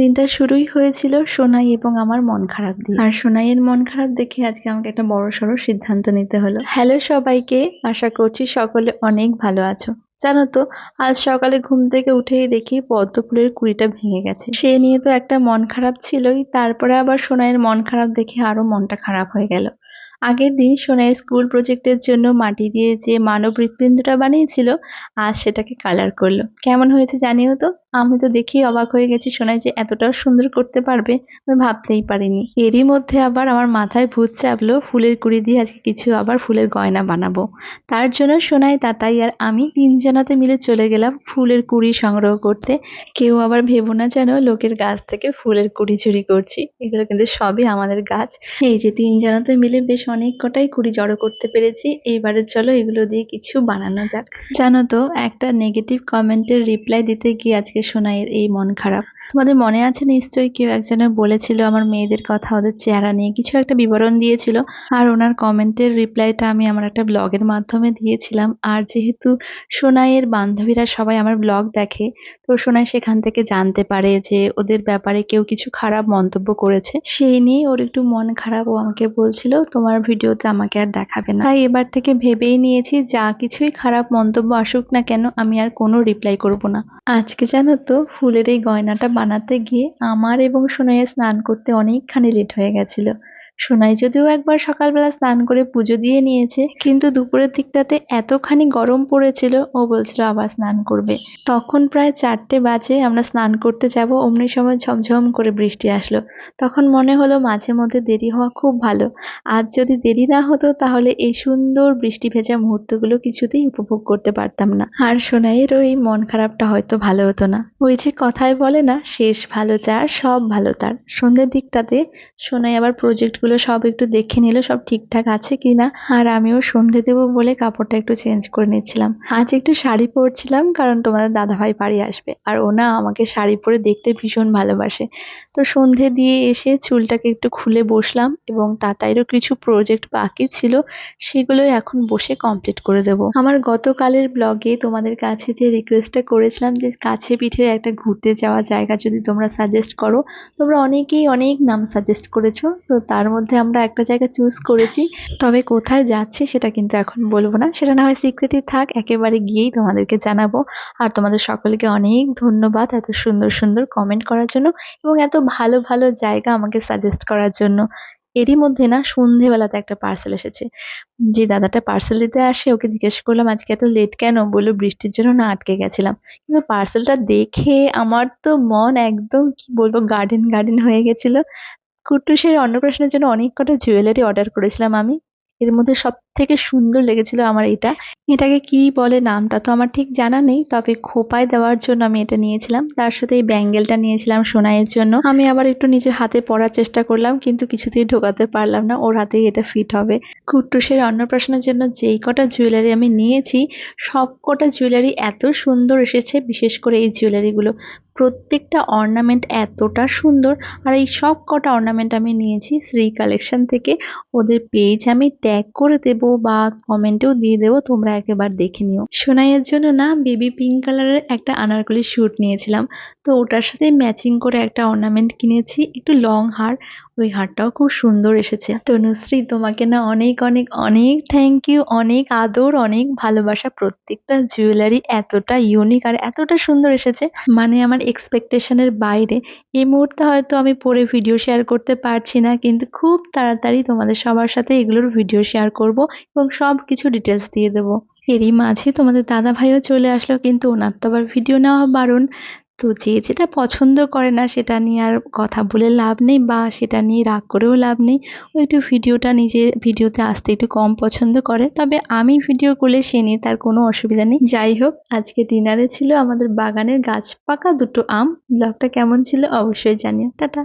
দিনটা শুরুই হয়েছিল সোনাই এবং আমার মন খারাপ দিয়ে। আর সোনাইয়ের মন খারাপ দেখে আজকে আমাকে একটা বড় সড়ো সিদ্ধান্ত নিতে হলো। হ্যালো সবাইকে, আশা করছি সকলে অনেক ভালো আছো। জানো তো, আজ সকালে ঘুম থেকে উঠেই দেখি পদ্ম ফুলের কুড়িটা ভেঙে গেছে। সে নিয়ে তো একটা মন খারাপ ছিলই, তারপরে আবার সোনাইয়ের মন খারাপ দেখে আরও মনটা খারাপ হয়ে গেল। আগের দিন সোনাইয়ের স্কুল প্রজেক্টের জন্য মাটি দিয়ে যে মানব হৃৎপিণ্ডটা বানিয়েছিল, আজ সেটাকে কালার করল। কেমন হয়েছে জানিও তো? আমি তো দেখি অবাক হয়ে গেছি সোনাই যে এতটাও সুন্দর করতে পারবে আমি ভাবতেই পারিনি। এরই মধ্যে আবার আমার মাথায় ভূত চাপলো, ফুলের কুড়ি দিয়ে আজকে কিছু আবার ফুলের গয়না বানাবো। তার জন্য সোনাই, তাতাই আর আমি তিনজনাতে মিলে চলে গেলাম ফুলের কুড়ি সংগ্রহ করতে। কেউ আবার ভেবো না যেন লোকের গাছ থেকে ফুলের কুড়ি চুরি করছি। এগুলো কিন্তু সবই আমাদের গাছ। এই যে তিনজনাতে মিলে বেশ অনেক কটাই কুড়ি জড়ো করতে পেরেছি। এইবারে চলো এগুলো দিয়ে কিছু বানানো যাক। জানো তো, একটা নেগেটিভ কমেন্টের রিপ্লাই দিতে গিয়ে আজকে সোনাইয়ের এই মন খারাপ। তোমাদের মনে আছে নিশ্চয়ই কেউ একজনের বলেছিল আমার মেয়েদের কথা, ওদের চেহারা নিয়ে কিছু একটা বিবরণ দিয়েছিল, আর ওনার কমেন্টের রিপ্লাইটা আমি আমার একটা ব্লগের মাধ্যমে দিয়েছিলাম। আর যেহেতু সোনাইয়ের বান্ধবীরা সবাই আমার ব্লগ দেখে, তো সোনাই সেখান থেকে জানতে পারে যে ওদের ব্যাপারে কেউ কিছু খারাপ মন্তব্য করেছে। সেই নিয়ে ওর একটু মন খারাপ, ও আমাকে বলছিল, তোমার ভিডিওতে আমাকে আর দেখাবে না। তাই এবার থেকে ভেবেই নিয়েছি, যা কিছুই খারাপ মন্তব্য আসুক না কেন, আমি আর কোনো রিপ্লাই করব না। আজকে জানো তো, ফুলের এই গয়নাটা বানাতে গিয়ে আমার এবং সোনাইয়ের স্নান করতে অনেকখানি লেট হয়ে গেছিল। সোনাই যদিও একবার সকালবেলা স্নান করে পুজো দিয়ে নিয়েছে, কিন্তু দুপুরের দিকটাতে এতখানি গরম পড়েছিল, ও বলছিল আবার স্নান করবে। তখন প্রায় চারটে বাজে আমরা স্নান করতে যাব, অমনি সময় ঝমঝম করে বৃষ্টি আসলো। তখন মনে হলো মাঝে মধ্যে দেরি হওয়া খুব ভালো। আজ যদি দেরি না হতো, তাহলে এই সুন্দর বৃষ্টি ভেজা মুহূর্তগুলো কিছুতেই উপভোগ করতে পারতাম না। আর সোনাইয়ের ওই মন খারাপটা হয়তো ভালো হতো না। ওই যে কথায় বলে না, শেষ ভালো যার সব ভালো তার। সন্ধ্যের দিকটাতে সোনাই আবার প্রজেক্টগুলো সব একটু দেখে নিল, সব ঠিকঠাক আছে কিনা আর আমিও সন্ধে দেবো বলে কাপড়টা একটু চেঞ্জ করে নিচ্ছিলাম। আজ একটু শাড়ি পরছিলাম, কারণ তোমাদের দাদাভাই বাড়ি আসবে। আর ওনা আমাকে শাড়ি পরে দেখতে ভীষণ ভালোবাসে। তো সন্ধে দিয়ে এসে চুলটাকে একটু খুলে বসলাম এবং তাতাইরও কিছু প্রজেক্ট বাকি ছিল সেগুলো এখন বসে কমপ্লিট করে দেব। আমার গতকালের ব্লগে তোমাদের কাছে যে রিকোয়েস্টটা করেছিলাম যে কাছে পিঠের একটা ঘুরতে যাওয়া জায়গা যদি তোমরা সাজেস্ট করো, তোমরা অনেকেই অনেক নাম সাজেস্ট করেছ, তো তার মধ্যে আমরা একটা জায়গা চুজ করেছি। তবে কোথায় যাচ্ছি সেটা কিন্তু এখন বলব না। সেটা না হয় সিক্রেটই থাক, একেবারে গিয়েই তোমাদেরকে জানাব। আর তোমাদের সকলকে অনেক ধন্যবাদ এত সুন্দর সুন্দর কমেন্ট করার জন্য এবং এত ভালো ভালো জায়গা আমাকে সাজেস্ট করার জন্য। এরই মধ্যে না সন্ধেবেলাতে একটা পার্সেল এসেছে। যে দাদাটা পার্সেল দিতে আসে, ওকে জিজ্ঞেস করলাম, আজকে এত লেট কেন? বলল, বৃষ্টির জন্য না আটকে গেছিলাম। কিন্তু পার্সেলটা দেখে আমার তো মন একদম কি বলব গার্ডেন গার্ডেন হয়ে গেছিল। কুট্টুসের অন্নপ্রাশনের জন্য অনেক কটা জুয়েলারি অর্ডার করেছিলাম আমি। এর মধ্যে সব থেকে সুন্দর লেগেছিল আমার এটা। এটাকে কি বলে নামটা তো আমার ঠিক জানা নেই, তবে খোপায় দেওয়ার জন্য আমি এটা নিয়েছিলাম। তার সাথে এই ব্যাঙ্গেলটা নিয়েছিলাম সোনাইয়ের জন্য। আমি আবার একটু নিজের হাতে পরার চেষ্টা করলাম, কিন্তু কিছুতেই ঢোকাতে পারলাম না। ওর হাতেই এটা ফিট হবে। কুট্টুসের অন্নপ্রাশনের জন্য যেই কটা জুয়েলারি আমি নিয়েছি সব কটা জুয়েলারি এত সুন্দর এসেছে, বিশেষ করে এই জুয়েলারিগুলো প্রত্যেকটা অর্নামেন্ট এতটা সুন্দর। আর এই সব কটা অর্নামেন্ট আমি নিয়েছি শ্রী কালেকশন থেকে। ওদের পেজ আমি ট্যাগ করে দেবো বা কমেন্টেও দিয়ে দেবো, তোমরা একবার দেখে নিও। সোনাইয়ের জন্য না বেবি পিঙ্ক কালারের একটা আনারকলি শ্যুট নিয়েছিলাম। তো ওটার সাথে ম্যাচিং করে একটা অর্নামেন্ট কিনেছি, একটু লং হার ওই হারটাও খুব সুন্দর এসেছে। তনুশ্রী, তোমাকে না অনেক অনেক অনেক থ্যাংক ইউ অনেক আদর, অনেক ভালোবাসা। প্রত্যেকটা জুয়েলারি এতটা ইউনিক আর এতটা সুন্দর এসেছে। মানে আমার এক্সপেকটেশনের বাইরে। এই মুহূর্তে হয়তো আমি পরে ভিডিও শেয়ার করতে পারছি না, কিন্তু খুব তাড়াতাড়ি তোমাদের সবার সাথে এগুলোর ভিডিও শেয়ার করব এবং সব কিছু ডিটেলস দিয়ে দেবো। এরই মাঝে তোমাদের দাদা ভাইও চলে আসলো, কিন্তু ওনার তো আবার ভিডিও নেওয়া বারণ। তো যে যেটা পছন্দ করে না সেটা নিয়ে আর কথা বলে লাভ নেই বা সেটা নিয়ে রাগ করেও লাভ নেই। ও একটু ভিডিওটা নিজে, ভিডিওতে আসতে একটু কম পছন্দ করে। তবে আমি ভিডিও করলে সে নিয়ে তার কোনো অসুবিধা নেই। যাই হোক, আজকে ডিনারে ছিল আমাদের বাগানের গাছ পাকা দুটো আম। ব্লগটা কেমন ছিল অবশ্যই জানিও। টাটা।